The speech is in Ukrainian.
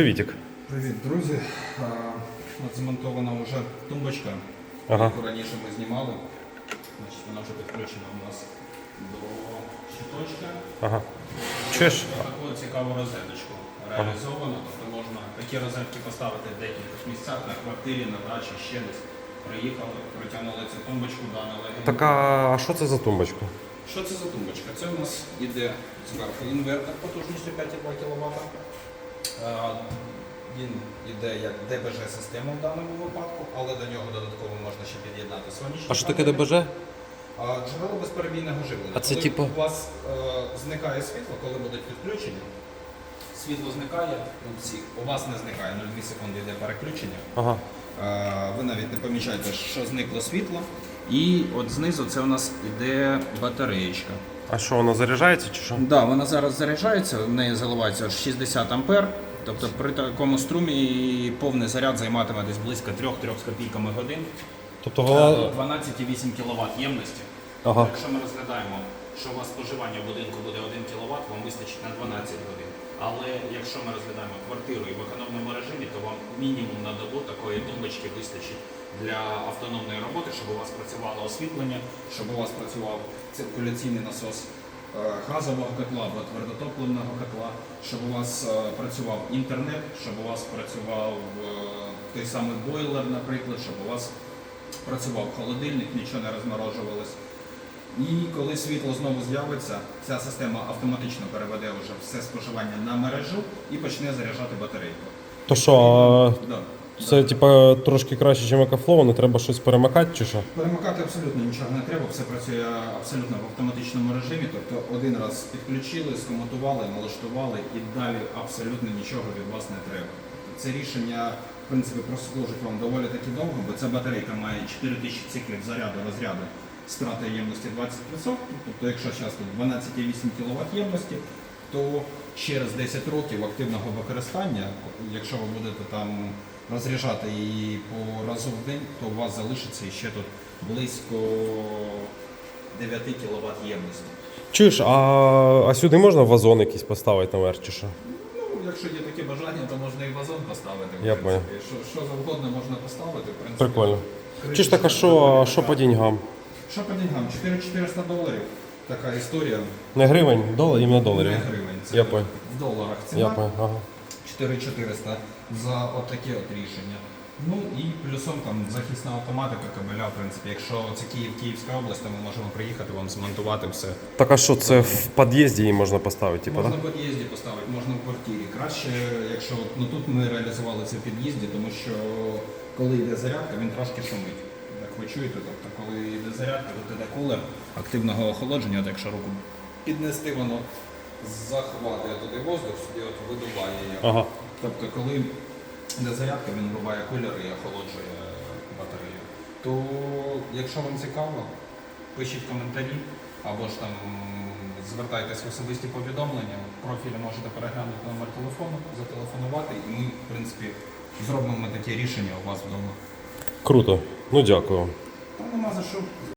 Привітик. Привіт, друзі. От змонтована вже тумбочка, Ага. яку раніше ми знімали. Значить, вона вже підключена у нас до щиточка. Ага. Чуєш? Таку цікаву розеточку реалізовано. Тобто можна такі розетки поставити в декількох місцях на квартирі, на дачі, ще десь. Приїхали, притягнули цю тумбочку, дане легенько. Так а а що це за тумбочка? Що це за тумбочка? Це у нас іде зверху інвертор потужністю 5,2 кВт. Він іде як ДБЖ-система в даному випадку, але до нього додатково можна ще під'єднати сонячні. А що таке. ДБЖ? Джерело безперебійного живлення. А це коли типу- у вас е, зникає світло, коли будуть відключення, світло зникає у всіх. У вас не зникає 0,2 секунди йде переключення. Ага. Е, Ви навіть не помічаєте, що зникло світло. І от знизу це у нас іде батареєчка. А що, воно заряджається чи що? Да, вона зараз заряджається, в неї заливається аж 60 ампер. Тобто при такому струмі повний заряд займатиме десь близько 3-3 з копійками годин. Тобто вона. 12,8 кВт ємності. Ага. Якщо ми розглядаємо, що у вас споживання в будинку буде 1 кВт, вам вистачить на 12 годин. Але якщо ми розглядаємо квартиру і в економному режимі, то вам мінімум на добу такої тумбочки вистачить для автономної роботи, щоб у вас працювало освітлення, щоб у вас працював циркуляційний насос е, газового котла або твердотопливного котла, щоб у вас е, працював інтернет, щоб у вас працював е, той самий бойлер, наприклад, щоб у вас працював холодильник, нічого не розморожувалось. І коли світло знову з'явиться, ця система автоматично переведе вже все споживання на мережу і почне заряджати батарейку. То що, Да. це типа трошки краще, ніж екофлоу, не треба щось перемикати чи що? Перемикати абсолютно нічого не треба, все працює абсолютно в автоматичному режимі. Тобто один раз підключили, скомутували, налаштували і далі абсолютно нічого від вас не треба. Це рішення в принципі прослужить вам доволі таки довго, бо ця батарейка має 4000 циклів заряду розряду страти ємності 20%. Тобто, якщо зараз тут 12,8 кВт ємності, то через 10 років активного використання, якщо ви будете там розряджати її по разу в день, то у вас залишиться ще тут близько 9 кВт ємності. Чуєш, а, а сюди можна вазон якийсь поставити наверх чи що? Ну, якщо є таке бажання, то можна і вазон поставити. в Я принципі. Що, що завгодно можна поставити, в принципі. Прикольно. Чи ж так, а що, а що по деньгам? Що по деньгам? 4400 доларів. Така історія. Не гривень, долар, іменно доларів. Не гривень. Це Я понял. в доларах Я ціна. понял, ага. 4400 за отаке от рішення. Ну і плюсом там захисна автоматика кабеля, в принципі, якщо це Київ, Київська область, то ми можемо приїхати вам змонтувати все. Так а що, це в під'їзді її можна поставити, типа, Можна так? в під'їзді поставити, можна в квартирі. Краще, якщо ну тут ми реалізували це в під'їзді, тому що коли йде зарядка, він трошки шумить. Ви чуєте, тобто коли йде зарядка, тут йде кулер активного охолодження, от якщо руку піднести, воно захватує туди воздух, собі от видуває його. Ага. Тобто, коли йде зарядка, він вбиває кулер і охолоджує батарею. То, якщо вам цікаво, пишіть коментарі або ж там звертайтесь в особисті повідомлення. В профілі можете переглянути номер телефону, зателефонувати, і ми, в принципі, зробимо таке рішення у вас вдома. Круто. Ну дякую. Нема за що.